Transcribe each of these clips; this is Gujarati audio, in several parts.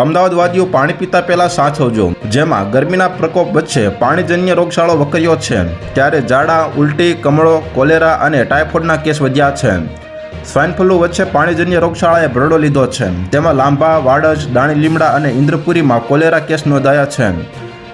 અમદાવાદવાસીઓ પાણી પીતા પહેલા સાચવજો. જેમાં ગરમીના પ્રકોપ વચ્ચે પાણીજન્ય રોગચાળો વકર્યો છે. ત્યારે ઝાડા, ઉલટી, કમળો, કોલેરા અને ટાઇફોઇડના કેસ વધ્યા છે. સ્વાઇન ફ્લુ વચ્ચે પાણીજન્ય રોગચાળાએ ભરડો લીધો છે. તેમાં લાંબા, વાડજ, દાણી લીમડા અને ઇન્દ્રપુરીમાં કોલેરા કેસ નોંધાયા છે.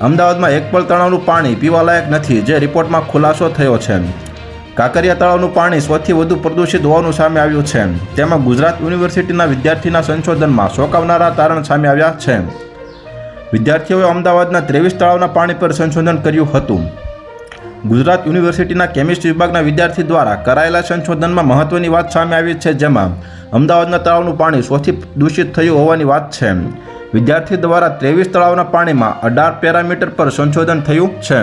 અમદાવાદમાં એક પણ તળાવનું પાણી પીવાલાયક નથી, જે રિપોર્ટમાં ખુલાસો થયો છે. કાંકરિયા તળાવનું પાણી સૌથી વધુ પ્રદૂષિત હોવાનું સામે આવ્યું છે. તેમાં ગુજરાત યુનિવર્સિટીના વિદ્યાર્થીના સંશોધનમાં શોકાવનારા તારણ સામે આવ્યા છે. વિદ્યાર્થીઓએ અમદાવાદના ત્રેવીસ તળાવના પાણી પર સંશોધન કર્યું હતું. ગુજરાત યુનિવર્સિટીના કેમિસ્ટ્રી વિભાગના વિદ્યાર્થી દ્વારા કરાયેલા સંશોધનમાં મહત્વની વાત સામે આવી છે, જેમાં અમદાવાદના તળાવનું પાણી સૌથી દૂષિત થયું હોવાની વાત છે. વિદ્યાર્થી દ્વારા ત્રેવીસ તળાવના પાણીમાં અઢાર પેરામીટર પર સંશોધન થયું છે.